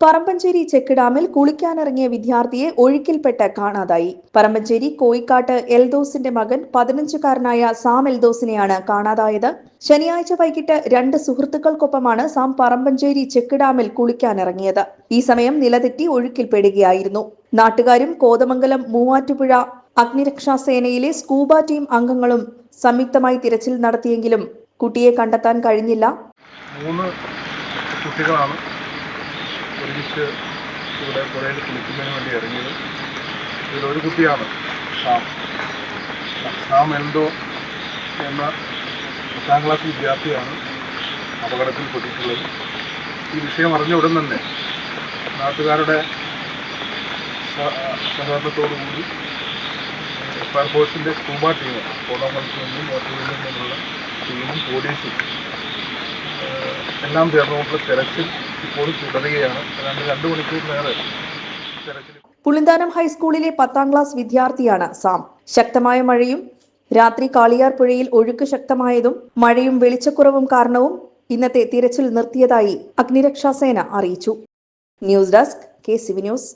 Parambanchery check ഡാമിൽ കുളിക്കാനിറങ്ങിയ വിദ്യാർത്ഥിയെ ഒഴുക്കിൽപ്പെട്ട് കാണാതായി. പറമ്പഞ്ചേരി കോയിക്കാട്ട് എൽദോസിന്റെ മകൻ പതിനഞ്ചുകാരനായ സാം എൽദോസിനെയാണ് കാണാതായത്. ശനിയാഴ്ച വൈകിട്ട് രണ്ട് സുഹൃത്തുക്കൾക്കൊപ്പമാണ് സാം പറമ്പഞ്ചേരി ചെക്ക് ഡാമിൽ കുളിക്കാനിറങ്ങിയത്. ഈ സമയം നിലതെറ്റി ഒഴുക്കിൽപ്പെടുകയായിരുന്നു. നാട്ടുകാരും കോതമംഗലം മൂവാറ്റുപുഴ അഗ്നിരക്ഷാ സേനയിലെ സ്കൂബ ടീം അംഗങ്ങളും സംയുക്തമായി തിരച്ചിൽ നടത്തിയെങ്കിലും കുട്ടിയെ കണ്ടെത്താൻ കഴിഞ്ഞില്ല. മൂന്ന് കുട്ടികളാണ്. ഒരുമിച്ച് ഇവിടെ പുഴയിൽ കുളിക്കുന്നതിന് വേണ്ടി ഇറങ്ങിയത്. ഇതിലൊരു കുട്ടിയാണ്. ഷാം. ഷാം എൽദോ എന്ന പത്താം ക്ലാസ് വിദ്യാർത്ഥിയാണ് അപകടത്തിൽപ്പെട്ടിട്ടുള്ളത് ഈ വിഷയം അറിഞ്ഞ ഉടൻ തന്നെ നാട്ടുകാരുടെ സഹകരണത്തോടുകൂടി ഫയർഫോഴ്സിന്റെ സ്കൂബ ടീമും കോതമംഗലത്ത് നിന്നും ഓട്ടോയിൽ നിന്നുമുള്ള ടീമും പോലീസും എല്ലാം തീർന്നുകൊണ്ട് തിരച്ചിൽ ഇപ്പോൾ തുടരുകയാണ്. ഏതാണ്ട് രണ്ട് മണിക്കൂറിലേറെ പുളിന്താനം ഹൈസ്കൂളിലെ പത്താം ക്ലാസ് വിദ്യാർത്ഥിയാണ് സാം. ശക്തമായ മഴയും രാത്രി കാളിയാർ പുഴയിൽ ഒഴുക്ക് ശക്തമായതും മഴയും വെളിച്ചക്കുറവും കാരണവും ഇന്നത്തെ തിരച്ചിൽ നിർത്തിയതായി അഗ്നിരക്ഷാസേന അറിയിച്ചു. News desk K CV news.